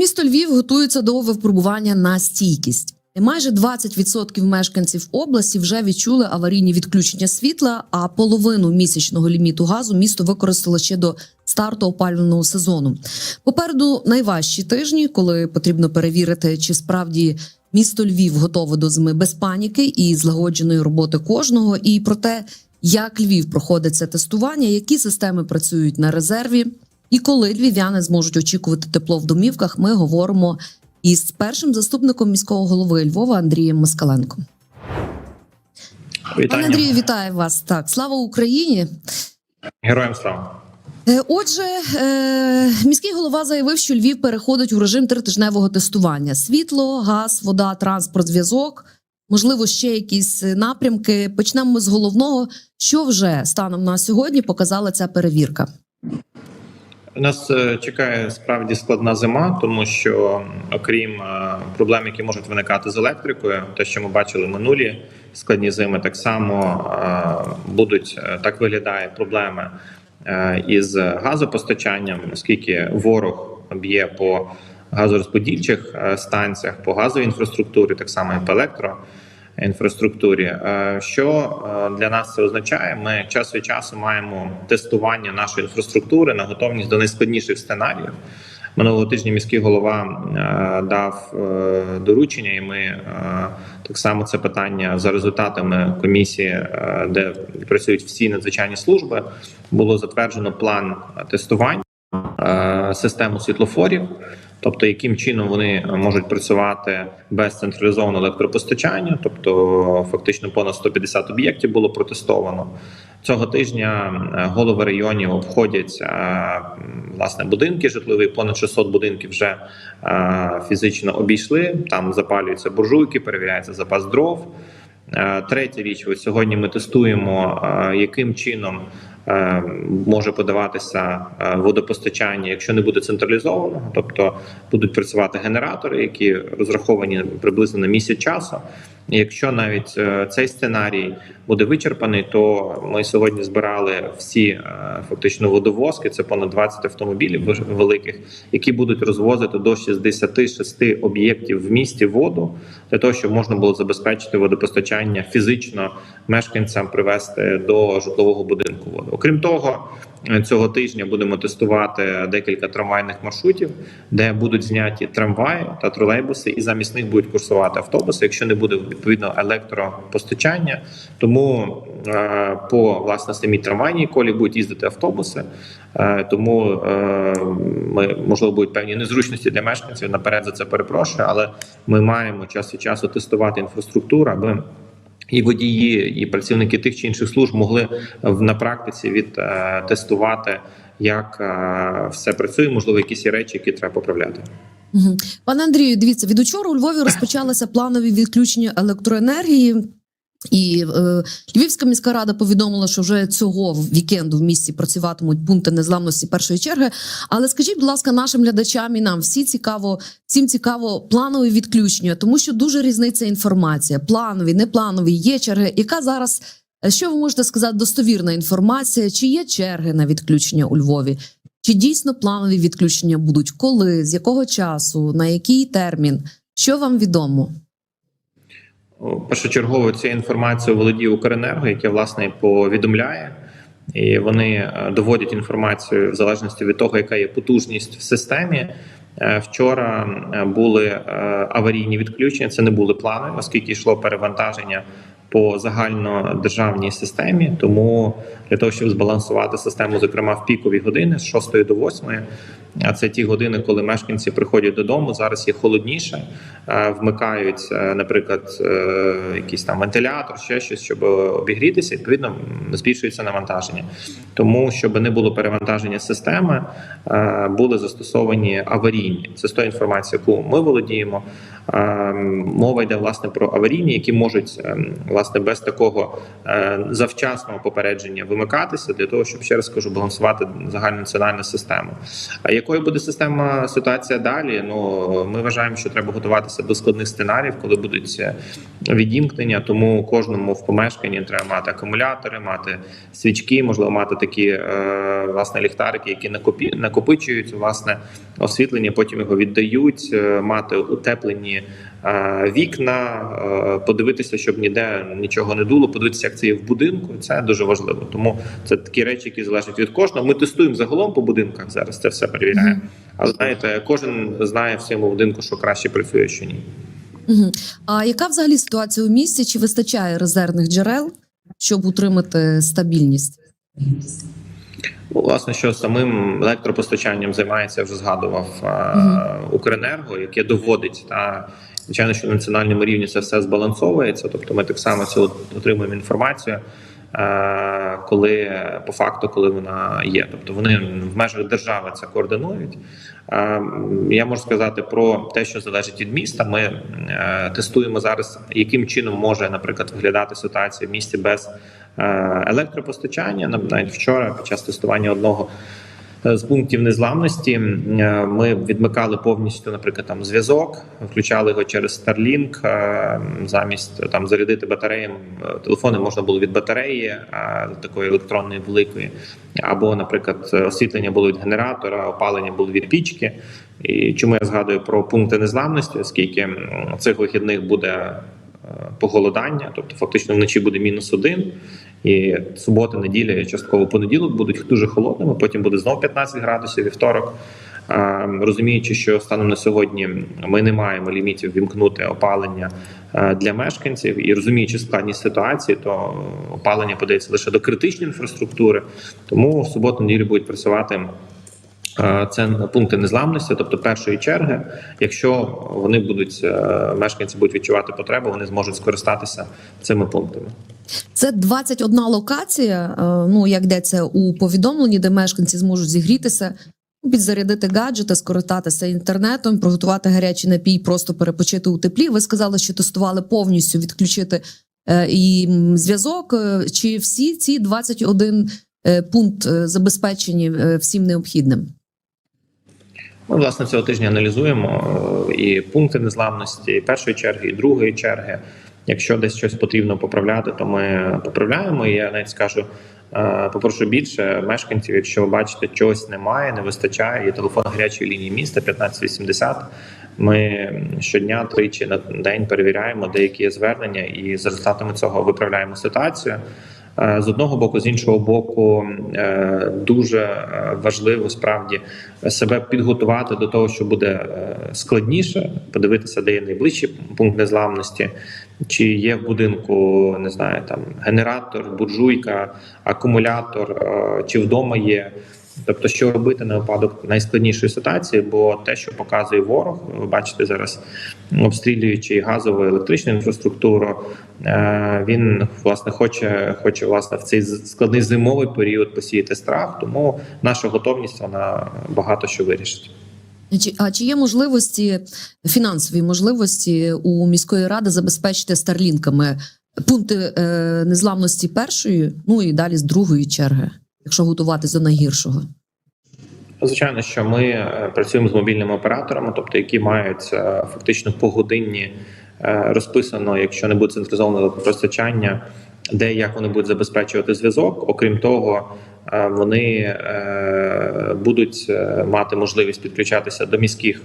місто Львів готується до випробування на стійкість. Майже 20% мешканців області вже відчули аварійні відключення світла, а половину місячного ліміту газу місто використало ще до старту опалювального сезону. Попереду найважчі тижні, коли потрібно перевірити, чи справді місто Львів готове до зими без паніки і злагодженої роботи кожного, і про те, як Львів проходить це тестування, які системи працюють на резерві, і коли львів'яни зможуть очікувати тепло в домівках, ми говоримо із першим заступником міського голови Львова Андрієм Москаленко. Пане Андрію, вітаю вас. Так, слава Україні. Героям слава. Е, Отже, е, міський голова заявив, що Львів переходить у режим тритижневого тестування: світло, газ, вода, транспорт, зв'язок. Можливо, ще якісь напрямки. Почнемо ми з головного, що вже станом на сьогодні показала ця перевірка. Нас е, чекає справді складна зима, тому що окрім е, проблем, які можуть виникати з електрикою, те, що ми бачили минулі складні зими, так само е, будуть так виглядає проблеми із газопостачанням, оскільки ворог б'є по газорозподільчих станціях, по газовій інфраструктурі, так само і по електро. Інфраструктурі. Е, Що е, для нас це означає? Ми час від часу маємо тестування нашої інфраструктури на готовність до найскладніших сценаріїв. Минулого тижня міський голова е, дав доручення, і ми так само це питання за результатами комісії, де працюють всі надзвичайні служби. Було затверджено план тестувань е, систему світлофорів. Тобто, яким чином вони можуть працювати без централізованого електропостачання, тобто фактично понад 150 об'єктів було протестовано цього тижня. е, Голови районів обходять е, власне будинки житлові. Понад 600 будинків вже е, фізично обійшли. Там запалюються буржуйки, перевіряється запас дров. Е, Третя річ, ось сьогодні ми тестуємо, е, яким чином е, може подаватися е, водопостачання, якщо не буде централізованого, тобто будуть працювати генератори, які розраховані приблизно на місяць часу. Якщо навіть е, цей сценарій буде вичерпаний, то ми сьогодні збирали всі е, фактично водовозки. Це понад 20 автомобілів великих, які будуть розвозити до 66 об'єктів в місті воду для того, щоб можна було забезпечити водопостачання фізично мешканцям привести до житлового будинку воду. Окрім того, цього тижня будемо тестувати декілька трамвайних маршрутів, де будуть зняті трамваї та тролейбуси, і замість них будуть курсувати автобуси, якщо не буде відповідно електропостачання. Тому е, по власне самій трамвайній колі будуть їздити автобуси. Е, Тому е, ми можливо будуть певні незручності для мешканців. Наперед за це перепрошую, але ми маємо час від часу тестувати інфраструктуру, аби і водії, і працівники тих чи інших служб могли в- на практиці відтестувати, як е, все працює, можливо, якісь речі, які треба поправляти. Пане Андрію, дивіться, від учора у Львові розпочалися планові відключення електроенергії. І е, Львівська міська рада повідомила, що вже цього вікенду в місті працюватимуть пункти незламності першої черги. Але скажіть, будь ласка, нашим глядачам і нам всі цікаво, всім цікаво планові відключення, тому що дуже різниця інформація. Планові, непланові, є черги. Яка зараз що ви можете сказати? Достовірна інформація? Чи є черги на відключення у Львові? Чи дійсно планові відключення будуть? Коли, з якого часу, на який термін? Що вам відомо? Першочергово цю інформацію володіє Укренерго, яке власне повідомляє, і вони е, доводять інформацію в залежності від того, яка є потужність в системі. Е, Вчора були е, аварійні відключення. Це не були плани, оскільки йшло перевантаження по загальнодержавній системі. Тому для того, щоб збалансувати систему, зокрема в пікові години з 6 до 8, а це ті години, коли мешканці приходять додому. Зараз є холодніше, е, вмикають, е, наприклад, е, якийсь там вентилятор, ще щось, щоб обігрітися. Відповідно, збільшується навантаження. Тому, щоб не було перевантаження системи, були застосовані аварійні. Це з тої інформації, яку ми володіємо. Мова йде власне про аварійні, які можуть власне власне без такого е, завчасного попередження вимикатися для того, щоб ще раз кажу, балансувати загальнонаціональну систему. А якою буде система ситуація далі? Ну ми вважаємо, що треба готуватися до складних сценаріїв, коли будуть е, відімкнення. Тому кожному в помешканні треба мати акумулятори, мати свічки, можливо, мати такі е, власне ліхтарики, які накопичують власне освітлення, потім його віддають, мати утеплені вікна, е, подивитися, щоб ніде нічого не дуло, подивитися, як це є в будинку. Це дуже важливо. Тому це такі речі, які залежать від кожного. Ми тестуємо загалом по будинках зараз. Це все перевіряємо. Але знаєте, кожен знає в своєму будинку, що краще працює, що ні. Угу. А яка взагалі ситуація у місті? Чи вистачає резервних джерел, щоб утримати стабільність? Ну, Власне, що самим електропостачанням займається, я вже згадував е, Укренерго, яке доводить та звичайно, що на національному рівні це все збалансовується. Тобто, ми так само це отримуємо інформацію, е, коли по факту, коли вона є. Тобто вони в межах держави це координують. Е, Я можу сказати про те, що залежить від міста. Ми е, тестуємо зараз, яким чином може, наприклад, виглядати ситуація в місті без електропостачання. Навіть вчора, під час тестування одного з пунктів незламності, е, ми відмикали повністю, наприклад, там зв'язок, включали його через Starlink, е, замість там зарядити батареям е, телефони можна було від батареї е, такої електронної великої, або, наприклад, освітлення було від генератора, опалення було від пічки. І чому я згадую про пункти незламності, оскільки цих вихідних буде е, похолодання, тобто фактично вночі буде мінус один, і субота, неділя, частково понеділок будуть дуже холодними. Потім буде знов 15 градусів вівторок. Розуміючи, що станом на сьогодні ми не маємо лімітів вімкнути опалення е, для мешканців, і розуміючи складність ситуації, то опалення подається лише до критичної інфраструктури. Тому в суботу неділю будуть працювати Е, Це пункти незламності, тобто першої черги. Якщо вони будуть е, мешканці будуть відчувати потребу, вони зможуть скористатися цими пунктами. Це 21 локація. е, Ну як йдеться у повідомленні, де мешканці зможуть зігрітися, підзарядити гаджети, скористатися інтернетом, приготувати гарячий напій, просто перепочити у теплі. Ви сказали, що тестували повністю відключити е, і зв'язок. Е, Чи всі ці 21 е, пункт забезпечені всім необхідним? Ми власне цього тижня аналізуємо і пункти незламності, і першої черги, і другої черги. Якщо десь щось потрібно поправляти, то ми поправляємо. І я навіть скажу, е, попрошу більше мешканців, якщо ви бачите, чогось немає, не вистачає. Є телефон гарячої лінії міста 1580. Ми щодня тричі на день перевіряємо деякі звернення, і за результатами цього виправляємо ситуацію. Е, З одного боку, з іншого боку, е, дуже е, важливо справді себе підготувати до того, що буде складніше, подивитися, де є найближчий пункт незламності, чи є в будинку, не знаю, там генератор, буржуйка, акумулятор, чи вдома є. Тобто, що робити на випадок найскладнішої ситуації, бо те, що показує ворог, ви бачите зараз, обстрілюючи газову електричну інфраструктуру, е, він власне хоче, хоче власне в цей складний зимовий період посіяти страх. Тому наша готовність вона багато що вирішить. Чи- А чи є можливості фінансові можливості у міської ради забезпечити старлінками пункти е, незламності першої, ну і далі з другої черги, якщо готуватися до найгіршого? Звичайно, що ми е, працюємо з мобільними операторами, тобто які мають е, фактично погодинні е, розписано, якщо не буде централізованого постачання, де як вони будуть забезпечувати зв'язок. Окрім того, вони будуть мати можливість підключатися до міських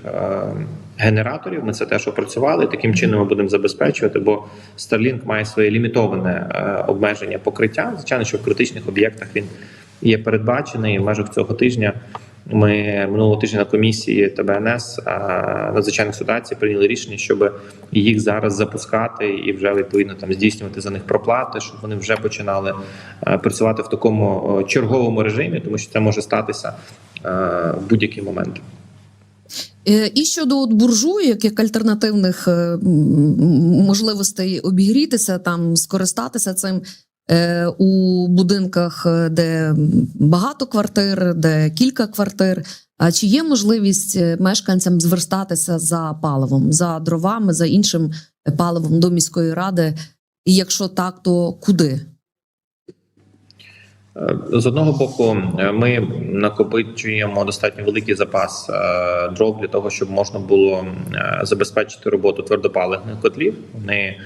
генераторів. Ми це теж опрацювали. Таким чином ми будемо забезпечувати, бо Starlink має своє лімітоване обмеження покриття. Звичайно, що в критичних об'єктах він є передбачений в межах цього тижня. Ми минулого тижня на комісії ТБНС надзвичайних ситуацій прийняли рішення, щоб їх зараз запускати і вже відповідно там здійснювати за них проплати, щоб вони вже починали е, працювати в такому черговому режимі, тому що це може статися е, в будь-який момент. Е, І щодо от буржуйок, як альтернативних е, можливостей обігрітися, там скористатися цим е, у будинках, е, де багато квартир, де кілька квартир. А чи є можливість е, мешканцям зверстатися за паливом, за дровами, за іншим паливом до міської ради І якщо так, то куди? Е, З одного боку, е, ми накопичуємо достатньо великий запас е, дров для того, щоб можна було е, забезпечити роботу твердопаливних котлів. Вони е,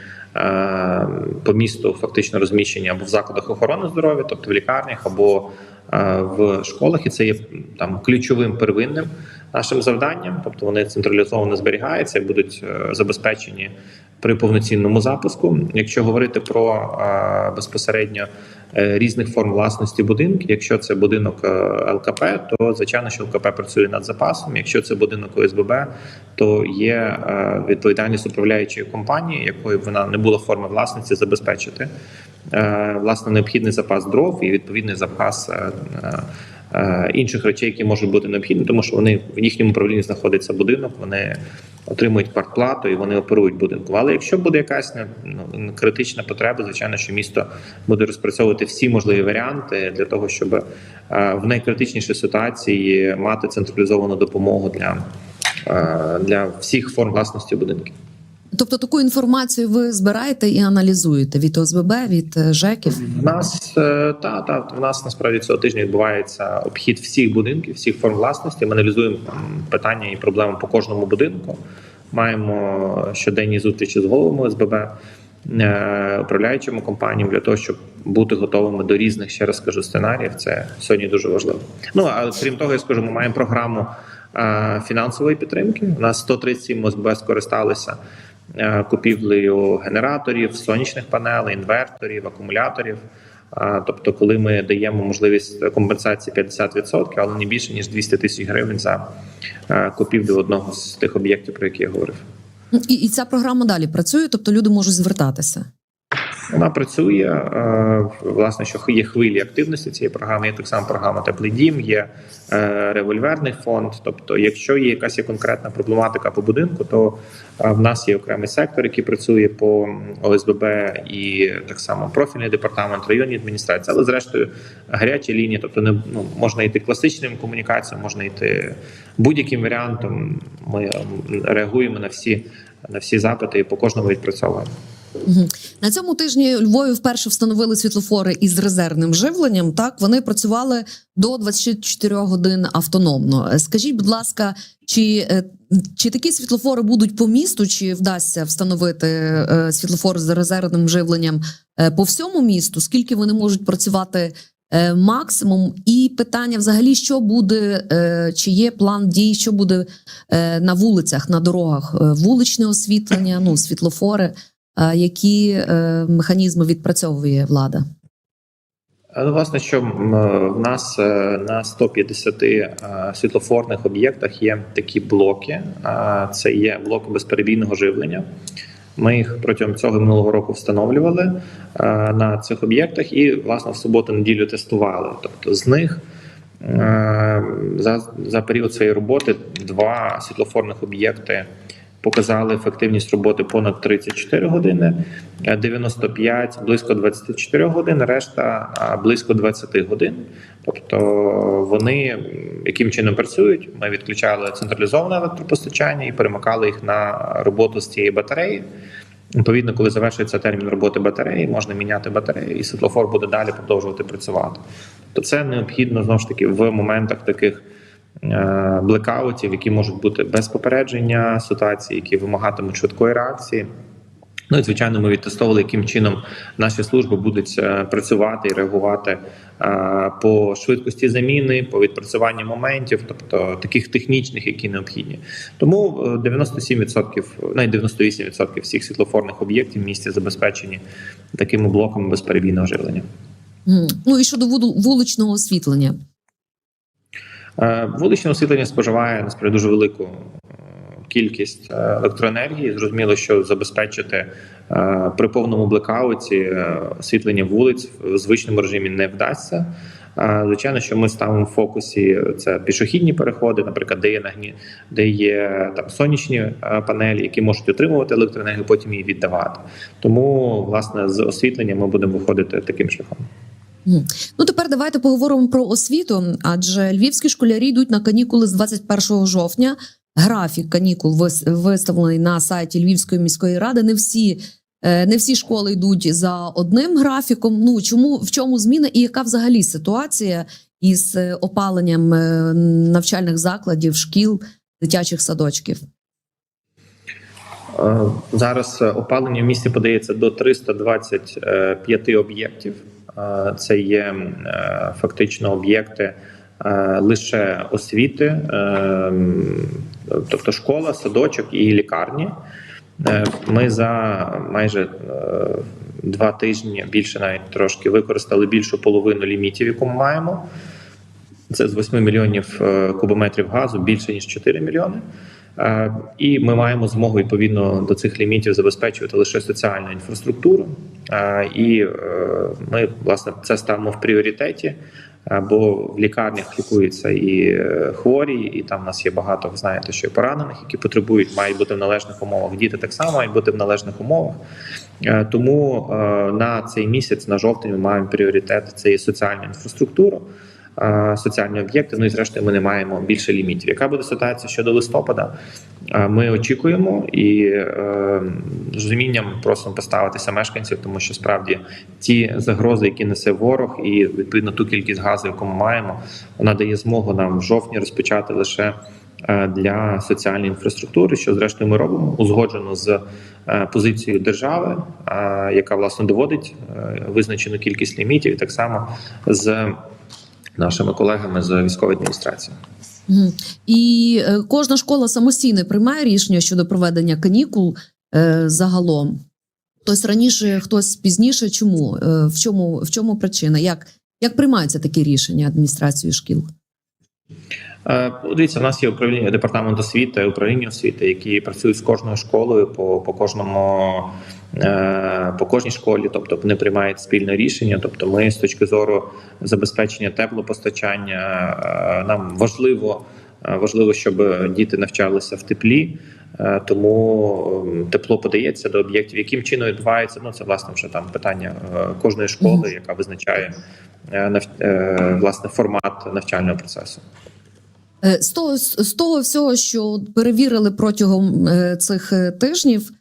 по місту фактично розміщені або в закладах охорони здоров'я, тобто в лікарнях, або е, в школах, і це є там ключовим первинним нашим завданням. Тобто вони централізовано зберігаються і будуть е, забезпечені при повноцінному запуску. Якщо говорити про е, безпосередньо е, різних форм власності будинків, якщо це будинок е, ЛКП, то звичайно, що ЛКП працює над запасом. Якщо це будинок ОСББ, то є е, відповідальність управляючої компанії, якою вона не була форми власності, забезпечити е, власне необхідний запас дров і відповідний запас. е, е, е, Інших речей, які можуть бути необхідні, тому що вони в їхньому управлінні знаходиться будинок, вони отримують квартплату і вони оперують будинком. Але якщо буде якась ну, критична потреба, звичайно, що місто буде розпрацьовувати всі можливі варіанти для того, щоб е, в найкритичнішій ситуації мати централізовану допомогу для, е, для всіх форм власності будинків. Тобто таку інформацію ви збираєте і аналізуєте від ОСББ, від е, ЖЕКів? В нас е, та та в нас насправді цього тижня відбувається обхід всіх будинків, всіх форм власності. Ми аналізуємо питання і проблеми по кожному будинку. Маємо щоденні зустрічі з головами ОСББ, е, управляючими компаніями для того, щоб бути готовими до різних, ще раз скажу, сценаріїв. Це сьогодні дуже важливо. Ну а крім того, я скажу, ми маємо програму фінансової підтримки. У нас 137 ОСББ скористалися купівлею генераторів, сонячних панелей, інверторів, акумуляторів. Тобто, коли ми даємо можливість компенсації 50%, але не більше ніж 200 тисяч гривень за е, купівлю одного з тих об'єктів, про які я говорив. Ну, І, і ця програма далі працює, тобто люди можуть звертатися. Вона працює е, власне, що є хвилі активності цієї програми. Є так само програма Теплий дім, є е, револьверний фонд. Тобто, якщо є якась є конкретна проблематика по будинку, то е, в нас є окремий сектор, який працює по ОСББ, і так само профільний департамент, районні адміністрації, але зрештою гарячі лінії, тобто не ну можна йти класичним комунікаціям, можна йти будь-яким варіантом. Ми реагуємо на всі на всі запити і по кожному відпрацьовуємо. На цьому тижні Львові вперше встановили світлофори із резервним живленням. Так вони працювали до 24 годин автономно. Е, Скажіть, будь ласка, чи, е, чи такі світлофори будуть по місту, чи вдасться встановити е, світлофори з резервним живленням по всьому місту? Скільки вони можуть працювати максимум? І питання взагалі, що буде, чи є план дій, що буде на вулицях, на дорогах? Вуличне освітлення, ну світлофори. Які е, механізми відпрацьовує влада? Ну, власне, що в нас е, на 150 е, світлофорних об'єктах є такі блоки. Це є блоки безперебійного живлення. Ми їх протягом цього минулого року встановлювали на цих об'єктах і, власне, в суботу-неділю тестували. Тобто з них за, за період своєї роботи два світлофорних об'єкти показали ефективність роботи понад 34 години, е, 95 близько 24 годин, решта близько 20 годин. Тобто вони яким чином працюють? Ми відключали централізоване електропостачання і перемикали їх на роботу з цієї батареї. Відповідно, коли завершується термін роботи батареї, можна міняти батарею, і світлофор буде далі продовжувати працювати. То це необхідно знову ж таки в моментах таких е, блекаутів, які можуть бути без попередження ситуації, які вимагатимуть швидкої реакції. Ну і звичайно, ми відтестовували, яким чином наші служби будуть е, працювати і реагувати е, по швидкості заміни, по відпрацюванню моментів, тобто таких технічних, які необхідні. Тому е, 97%, навіть 98% всіх світлофорних об'єктів в місті забезпечені такими блоками безперебійного живлення. Ну і щодо вуличного освітлення. Е, Вуличне освітлення споживає насправді дуже велику е, кількість е, електроенергії. Зрозуміло, що забезпечити при повному блекауті освітлення вулиць в звичному режимі не вдасться. Звичайно, що ми ставимо в фокусі це пішохідні переходи, наприклад, де є нагні, де є там сонячні панелі, які можуть отримувати електроенергію, потім її віддавати. Тому, власне, з освітленням ми будемо виходити таким шляхом. Ну тепер давайте поговоримо про освіту, адже львівські школярі йдуть на канікули з 21 жовтня. Графік канікул виставлений на сайті Львівської міської ради. Не всі Е, Не всі школи йдуть за одним графіком. Ну чому в чому зміна і яка взагалі ситуація із е, опаленням е, навчальних закладів, шкіл, дитячих садочків? Зараз опалення в місті подається до 325 об'єктів. Це є е, фактично об'єкти е, лише освіти, е, тобто школа, садочок і лікарні. Ми за майже два тижні більше навіть трошки використали більшу половину лімітів, яку ми маємо. Це з 8 мільйонів кубометрів газу більше ніж 4 мільйони. Е, І ми маємо змогу відповідно до цих лімітів забезпечувати лише соціальну інфраструктуру. Е, І е, ми власне це ставимо в пріоритеті. Бо в лікарнях лікуються і хворі, і там в нас є багато, ви знаєте, що і поранених, які потребують, мають бути в належних умовах. Діти так само мають бути в належних умовах. Тому на цей місяць, на жовтень, ми маємо пріоритет це є соціальна інфраструктура соціальні об'єкти. Ну і зрештою ми не маємо більше лімітів. Яка буде ситуація щодо листопада? Е, Ми очікуємо і е, з розумінням просимо поставитися мешканців, тому що справді ті загрози, які несе ворог, і відповідно ту кількість газу, яку ми маємо, вона дає змогу нам в жовтні розпочати лише. е, Для соціальної інфраструктури, що зрештою ми робимо, узгоджено з е, позицією держави, е, яка власне доводить е, визначену кількість лімітів, і так само з нашими колегами з військової адміністрації. І е, кожна школа самостійно приймає рішення щодо проведення канікул е, загалом. Хтось раніше, хтось пізніше. Чому? Е, в чому в чому причина? Як, як приймаються такі рішення адміністрацією шкіл? Е, Дивіться, в нас є управління департамент освіти, управління освіти, які працюють з кожною школою по, по кожному. е, По кожній школі, тобто вони приймають спільне рішення. Тобто, ми з точки зору забезпечення теплопостачання, е, нам важливо, важливо, щоб діти навчалися в теплі, тому ем, тепло подається до об'єктів. Яким чином відбувається? Ну це власне вже там питання кожної школи, яка визначає власне формат навчального процесу. Е, З того, з того всього, що перевірили протягом е, цих е, тижнів,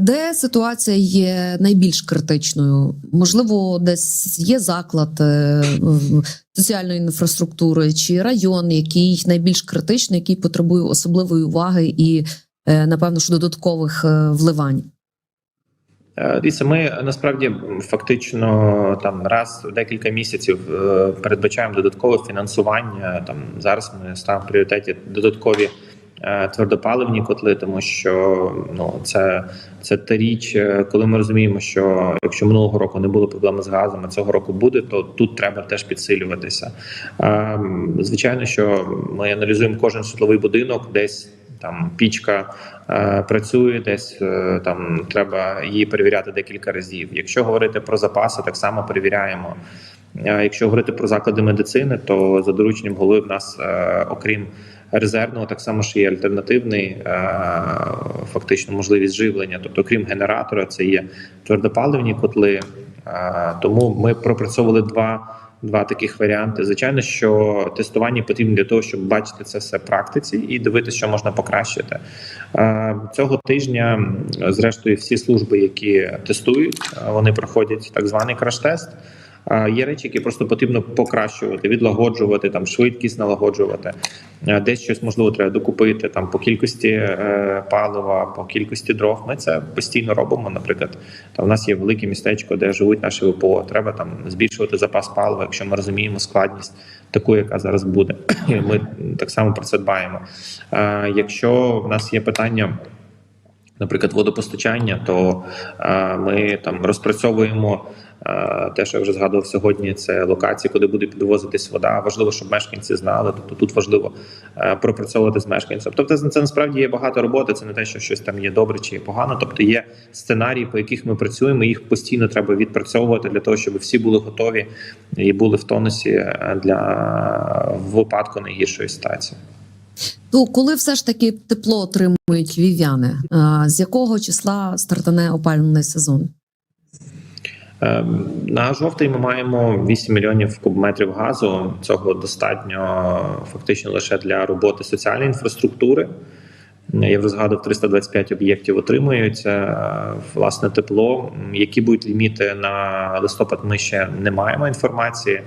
де ситуація є найбільш критичною? Можливо, десь є заклад соціальної інфраструктури чи район, який найбільш критичний, який потребує особливої уваги і, напевно, ж додаткових вливань. Е, Дивіться, ми насправді фактично там раз в декілька місяців е, передбачаємо додаткове фінансування. Там зараз ми ставимо в пріоритеті додаткові е, твердопаливні котли, тому що ну це, це та річ, коли ми розуміємо, що якщо минулого року не було проблеми з газом, а цього року буде, то тут треба теж підсилюватися. Е, Звичайно, що ми аналізуємо кожен житловий будинок, десь там пічка е, працює, десь е, там треба її перевіряти декілька разів. Якщо говорити про запаси, так само перевіряємо. Е, Якщо говорити про заклади медицини, то за дорученням голови в нас, е, окрім резервного, так само ж є альтернативний е, фактично можливість живлення. Тобто, крім генератора, це є твердопаливні котли. Е, Тому ми пропрацьовували два. Два таких варіанти. Звичайно, що тестування потрібно для того, щоб бачити це все в практиці і дивитися, що можна покращити. Е, Цього тижня, зрештою, всі служби, які тестують, е, вони проходять так званий краш-тест. Є речі, які просто потрібно покращувати, відлагоджувати, там швидкість налагоджувати. Десь щось можливо треба докупити там по кількості е, палива, по кількості дров. Ми це постійно робимо. Наприклад, там в нас є велике містечко, де живуть наші ВПО. Треба там збільшувати запас палива, якщо ми розуміємо складність таку, яка зараз буде. Ми так само про це дбаємо. Якщо в нас є питання. Наприклад, водопостачання, то е, ми там розпрацьовуємо те, що я вже згадував сьогодні. Це локації, куди буде підвозитись вода. Важливо, щоб мешканці знали. Тобто тут важливо е, пропрацьовувати з мешканцем. Тобто, це, насправді є багато роботи. Це не те, що щось там є добре чи є погано. Тобто є сценарії, по яких ми працюємо. Їх постійно треба відпрацьовувати для того, щоб всі були готові і були в тонусі е, для випадку найгіршої ситуації. То коли все ж таки тепло отримують львів'яни, е, з якого числа стартане опалювальний сезон? Ем, На жовтий ми маємо 8 мільйонів кубометрів газу. Цього достатньо фактично лише для роботи соціальної інфраструктури. Я вже згадував 325 об'єктів отримують е, власне тепло. Які будуть ліміти на листопад? Ми ще не маємо інформації.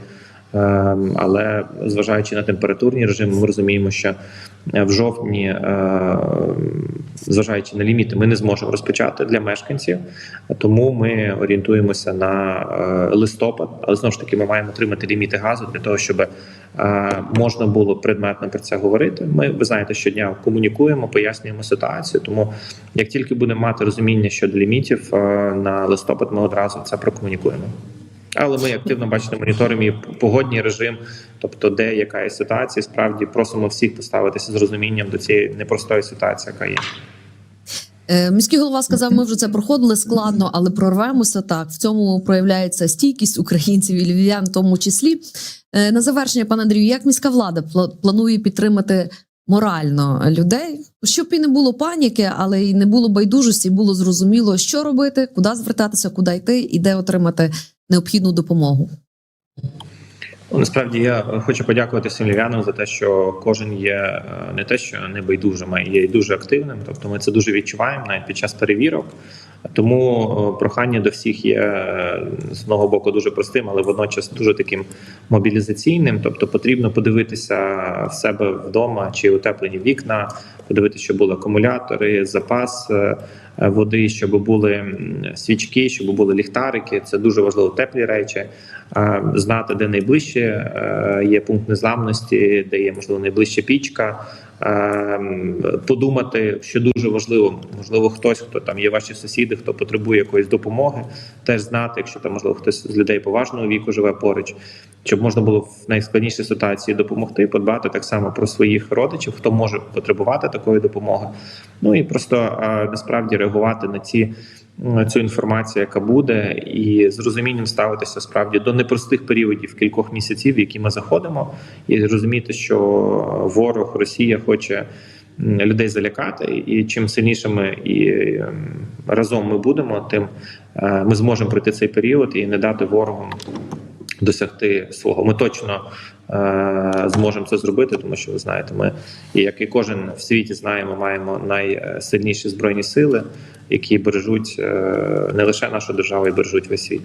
Е, Але зважаючи на температурні режими, ми розуміємо, що в жовтні, е, зважаючи на ліміти, ми не зможемо розпочати для мешканців. Тому ми орієнтуємося на е, листопад, але знову ж таки ми маємо отримати ліміти газу для того, щоб е, можна було предметно про це говорити. Ми ви знаєте, щодня комунікуємо, пояснюємо ситуацію. Тому як тільки будемо мати розуміння щодо лімітів е, на листопад, ми одразу це прокомунікуємо. Але ми активно бачите, моніторимо і погодній режим, тобто де яка є ситуація. Справді просимо всіх поставитися з розумінням до цієї непростої ситуації, яка є. Е, Міський голова сказав, ми вже це проходили складно, але прорвемося так. В цьому проявляється стійкість українців і львів'ян, в тому числі. Е, На завершення, пане Андрію, як міська влада пла- планує підтримати морально людей, щоб і не було паніки, але й не було байдужості, було зрозуміло, що робити, куди звертатися, куди йти і де отримати необхідну допомогу. Ну, Насправді я хочу подякувати всім львів'янам за те, що кожен є е, не те, що небайдужим, а є дуже активним. Тобто ми це дуже відчуваємо навіть під час перевірок. Тому прохання до всіх є е, з одного боку дуже простим, але водночас дуже таким мобілізаційним. Тобто потрібно подивитися в себе вдома чи утеплені вікна, подивитися, щоб були акумулятори, запас е, е, води, щоб були свічки, щоб були ліхтарики. Це дуже важливо теплі речі. Знати, де найближче є пункт незламності, де є можливо найближча пічка. Е, Подумати, що дуже важливо, можливо, хтось, хто там є ваші сусіди, хто потребує якоїсь допомоги, теж знати, якщо там можливо хтось з людей поважного віку живе поруч, щоб можна було в найскладнішій ситуації допомогти, подбати так само про своїх родичів, хто може потребувати такої допомоги. Ну і просто е, насправді реагувати на ці цю інформацію, яка буде, і з розумінням ставитися справді до непростих періодів кількох місяців, в які ми заходимо, і розуміти, що ворог Росія хоче людей залякати, і чим сильнішими і ем, разом ми будемо, тим е, ми зможемо пройти цей період і не дати ворогу досягти свого. Ми точно е, зможемо це зробити, тому що ви знаєте, ми як і кожен в світі знає, ми маємо найсильніші збройні сили, які бережуть е, не лише нашу державу, і бережуть весь світ.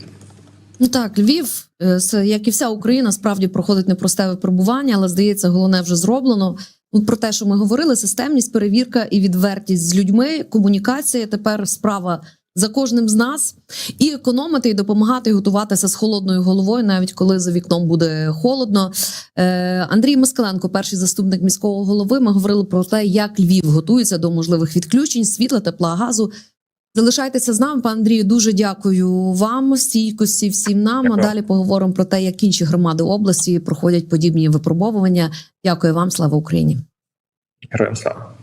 Ну так, Львів, е, як і вся Україна, справді проходить непросте випробування, але здається, головне вже зроблено. Ну, про те, що ми говорили: системність, перевірка і відвертість з людьми, комунікація тепер справа за кожним з нас, і економити, і допомагати і готуватися з холодною головою, навіть коли за вікном буде холодно. Е, Андрій Москаленко, перший заступник міського голови, ми говорили про те, як Львів готується до можливих відключень світла, тепла, газу. Залишайтеся з нами, пан Андрію. Дуже дякую вам, стійкості всім нам. А далі поговоримо про те, як інші громади області проходять подібні випробовування. Дякую вам, слава Україні. Героям слава!